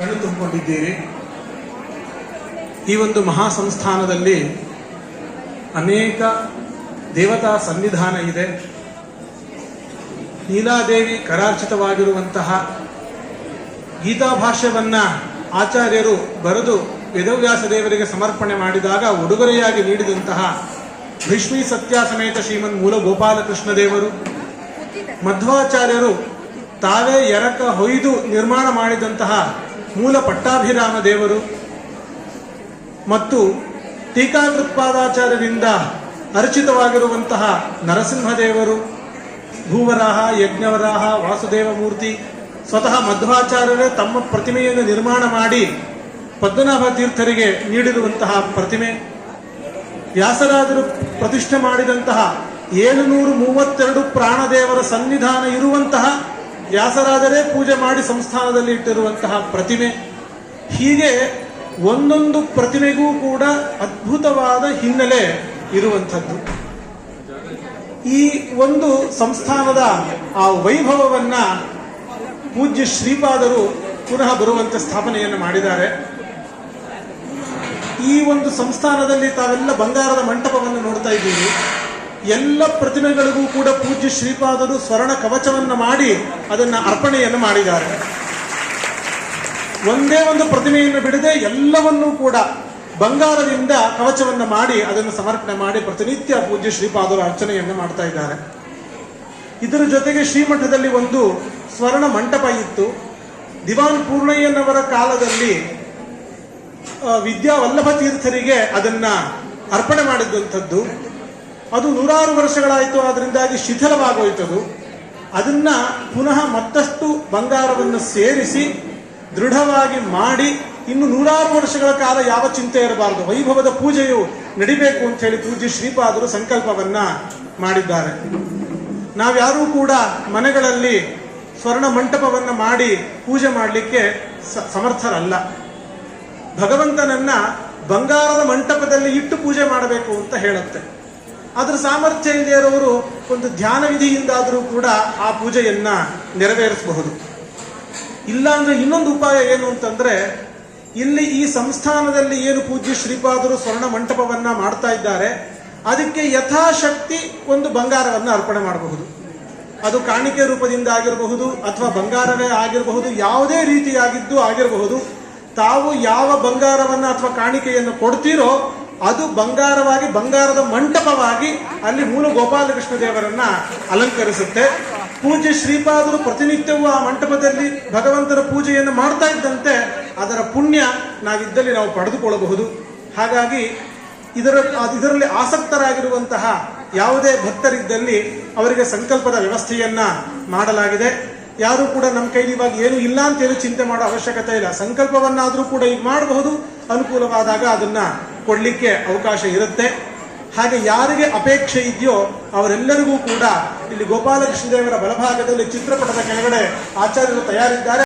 ಕಣ್ಣು ತುಂಬಿಕೊಂಡಿದ್ದೀರಿ. ಈ ಒಂದು ಮಹಾ ಸಂಸ್ಥಾನದಲ್ಲಿ ಅನೇಕ ದೇವತಾ ಸನ್ನಿಧಾನ ಇದೆ. ನೀಲಾದೇವಿ ಕರಾರ್ಚಿತವಾಗಿರುವಂತಹ ಗೀತಾ ಭಾಷ್ಯವನ್ನ ಆಚಾರ್ಯರು ಬರೆದು ವೇದವ್ಯಾಸ ದೇವರಿಗೆ ಸಮರ್ಪಣೆ ಮಾಡಿದಾಗ ಉಡುಗೊರೆಯಾಗಿ ನೀಡಿದಂತಹ ಭೀಷ್ಮಿ ಸತ್ಯ ಸಮೇತ ಶ್ರೀಮನ್ ಮೂಲ ಗೋಪಾಲಕೃಷ್ಣ ದೇವರು, ಮಧ್ವಾಚಾರ್ಯರು ತಾವೇ ಎರಕ ಹೊಯ್ದು ನಿರ್ಮಾಣ ಮಾಡಿದಂತಹ ಮೂಲ ಪಟ್ಟಾಭಿರಾಮ ದೇವರು ಮತ್ತು ಟೀಕಾಕೃತ್ಪಾದಾಚಾರ್ಯರಿಂದ ಅರ್ಚಿತವಾಗಿರುವಂತಹ ನರಸಿಂಹದೇವರು, ಭೂವರಾಹ, ಯಜ್ಞವರಾಹ ವಾಸುದೇವ ಮೂರ್ತಿ ಸ್ವತಃ ಮಧ್ವಾಚಾರ್ಯರೇ ತಮ್ಮ ಪ್ರತಿಮೆಯನ್ನು ನಿರ್ಮಾಣ ಮಾಡಿ ಪದ್ಮನಾಭ ತೀರ್ಥರಿಗೆ ನೀಡಿರುವಂತಹ ಪ್ರತಿಮೆ. ವ್ಯಾಸರಾಜರು ಪ್ರತಿಷ್ಠೆ ಮಾಡಿದಂತಹ ಏಳುನೂರು ಮೂವತ್ತೆರಡು ಪ್ರಾಣದೇವರ ಸನ್ನಿಧಾನ ಇರುವಂತಹ ವ್ಯಾಸರಾಜರೇ ಪೂಜೆ ಮಾಡಿ ಸಂಸ್ಥಾನದಲ್ಲಿ ಇಟ್ಟಿರುವಂತಹ ಪ್ರತಿಮೆ. ಹೀಗೆ ಒಂದೊಂದು ಪ್ರತಿಮೆಗೂ ಕೂಡ ಅದ್ಭುತವಾದ ಹಿನ್ನೆಲೆ ಇರುವಂಥದ್ದು. ಈ ಒಂದು ಸಂಸ್ಥಾನದ ಆ ವೈಭವವನ್ನ ಪೂಜ್ಯ ಶ್ರೀಪಾದರು ಪುನಃ ಬರುವಂತೆ ಸ್ಥಾಪನೆಯನ್ನು ಮಾಡಿದ್ದಾರೆ. ಈ ಒಂದು ಸಂಸ್ಥಾನದಲ್ಲಿ ತಾವೆಲ್ಲ ಬಂಗಾರದ ಮಂಟಪವನ್ನು ನೋಡ್ತಾ ಇದ್ದೀವಿ ಎಲ್ಲ ಪ್ರತಿಮೆಗಳಿಗೂ ಕೂಡ ಪೂಜ್ಯ ಶ್ರೀಪಾದರು ಸ್ವರ್ಣ ಕವಚವನ್ನು ಮಾಡಿ ಅದನ್ನ ಅರ್ಪಣೆಯನ್ನು ಮಾಡಿದ್ದಾರೆ. ಒಂದೇ ಒಂದು ಪ್ರತಿಮೆಯನ್ನು ಬಿಡದೆ ಎಲ್ಲವನ್ನೂ ಕೂಡ ಬಂಗಾರದಿಂದ ಕವಚವನ್ನು ಮಾಡಿ ಅದನ್ನು ಸಮರ್ಪಣೆ ಮಾಡಿ ಪ್ರತಿನಿತ್ಯ ಪೂಜ್ಯ ಶ್ರೀಪಾದರು ಅರ್ಚನೆಯನ್ನು ಮಾಡ್ತಾ ಇದ್ದಾರೆ. ಇದರ ಜೊತೆಗೆ ಶ್ರೀಮಠದಲ್ಲಿ ಒಂದು ಸ್ವರ್ಣ ಮಂಟಪ ಇತ್ತು. ದಿವಾನ್ ಪೂರ್ಣಯ್ಯನವರ ಕಾಲದಲ್ಲಿ ವಿದ್ಯಾವಲ್ಲಭ ವಿದ್ಯಾ ವಲ್ಲಭ ತೀರ್ಥರಿಗೆ ಅದನ್ನ ಅರ್ಪಣೆ ಮಾಡಿದಂಥದ್ದು. ಅದು ನೂರಾರು ವರ್ಷಗಳಾಯಿತು ಅದರಿಂದಾಗಿ ಶಿಥಿಲವಾಗೋಯ್ತದು. ಅದನ್ನ ಪುನಃ ಮತ್ತಷ್ಟು ಬಂಗಾರವನ್ನು ಸೇರಿಸಿ, ದೃಢವಾಗಿ ಮಾಡಿ, ಇನ್ನು ನೂರಾರು ವರ್ಷಗಳ ಕಾಲ ಯಾವ ಚಿಂತೆ ಇರಬಾರದು. ವೈಭವದ ಪೂಜೆಯು ನಡಿಬೇಕು ಅಂತ ಹೇಳಿ ಪೂಜೆ ಶ್ರೀಪಾದರು ಸಂಕಲ್ಪವನ್ನ ಮಾಡಿದ್ದಾರೆ. ನಾವ್ಯಾರೂ ಕೂಡ ಮನೆಗಳಲ್ಲಿ ಸ್ವರ್ಣ ಮಂಟಪವನ್ನು ಮಾಡಿ ಪೂಜೆ ಮಾಡಲಿಕ್ಕೆ ಸಮರ್ಥರಲ್ಲ. ಭಗವಂತನನ್ನ ಬಂಗಾರದ ಮಂಟಪದಲ್ಲಿ ಇಟ್ಟು ಪೂಜೆ ಮಾಡಬೇಕು ಅಂತ ಹೇಳುತ್ತೆ. ಅದ್ರ ಸಾಮರ್ಥ್ಯ ಇಲ್ಲದೆ ಇರೋರು ಒಂದು ಧ್ಯಾನ ವಿಧಿಯಿಂದಾದರೂ ಕೂಡ ಆ ಪೂಜೆಯನ್ನ ನೆರವೇರಿಸಬಹುದು. ಇಲ್ಲ ಅಂದ್ರೆ ಇನ್ನೊಂದು ಉಪಾಯ ಏನು ಅಂತಂದ್ರೆ, ಇಲ್ಲಿ ಈ ಸಂಸ್ಥಾನದಲ್ಲಿ ಏನು ಪೂಜ್ಯ ಶ್ರೀಪಾದರು ಸ್ವರ್ಣ ಮಂಟಪವನ್ನ ಮಾಡ್ತಾ ಇದ್ದಾರೆ, ಅದಕ್ಕೆ ಯಥಾಶಕ್ತಿ ಒಂದು ಬಂಗಾರವನ್ನು ಅರ್ಪಣೆ ಮಾಡಬಹುದು. ಅದು ಕಾಣಿಕೆ ರೂಪದಿಂದ ಆಗಿರಬಹುದು ಅಥವಾ ಬಂಗಾರವೇ ಆಗಿರಬಹುದು, ಯಾವುದೇ ರೀತಿಯಾಗಿದ್ದು ಆಗಿರಬಹುದು. ತಾವು ಯಾವ ಬಂಗಾರವನ್ನು ಅಥವಾ ಕಾಣಿಕೆಯನ್ನು ಕೊಡ್ತೀರೋ ಅದು ಬಂಗಾರವಾಗಿ, ಬಂಗಾರದ ಮಂಟಪವಾಗಿ ಅಲ್ಲಿ ಮೂಲ ಗೋಪಾಲಕೃಷ್ಣ ದೇವರನ್ನ ಅಲಂಕರಿಸುತ್ತೆ. ಪೂಜೆ ಶ್ರೀಪಾದರು ಪ್ರತಿನಿತ್ಯವೂ ಆ ಮಂಟಪದಲ್ಲಿ ಭಗವಂತನ ಪೂಜೆಯನ್ನು ಮಾಡ್ತಾ ಇದ್ದಂತೆ ಅದರ ಪುಣ್ಯ ನಾವಿದ್ದಲ್ಲಿ ನಾವು ಪಡೆದುಕೊಳ್ಳಬಹುದು. ಹಾಗಾಗಿ ಇದರ, ಇದರಲ್ಲಿ ಆಸಕ್ತರಾಗಿರುವಂತಹ ಯಾವುದೇ ಭಕ್ತರಿದ್ದಲ್ಲಿ ಅವರಿಗೆ ಸಂಕಲ್ಪದ ವ್ಯವಸ್ಥೆಯನ್ನ ಮಾಡಲಾಗಿದೆ. ಯಾರು ಕೂಡ ನಮ್ಮ ಕೈಲಿ ಇವಾಗ ಏನು ಇಲ್ಲ ಅಂತ ಹೇಳಿ ಚಿಂತೆ ಮಾಡೋ ಅವಶ್ಯಕತೆ ಇಲ್ಲ. ಸಂಕಲ್ಪವನ್ನಾದರೂ ಕೂಡ ಈಗ ಮಾಡಬಹುದು. ಅನುಕೂಲವಾದಾಗ ಅದನ್ನ ಕೊಡ್ಲಿಕ್ಕೆ ಅವಕಾಶ ಇರುತ್ತೆ. ಹಾಗೆ ಯಾರಿಗೆ ಅಪೇಕ್ಷೆ ಇದೆಯೋ ಅವರೆಲ್ಲರಿಗೂ ಕೂಡ ಇಲ್ಲಿ ಗೋಪಾಲಕೃಷ್ಣ ದೇವರ ಬಲಭಾಗದಲ್ಲಿ ಚಿತ್ರಪಟದ ಕೆಳಗಡೆ ಆಚಾರ್ಯರು ತಯಾರಿದ್ದಾರೆ.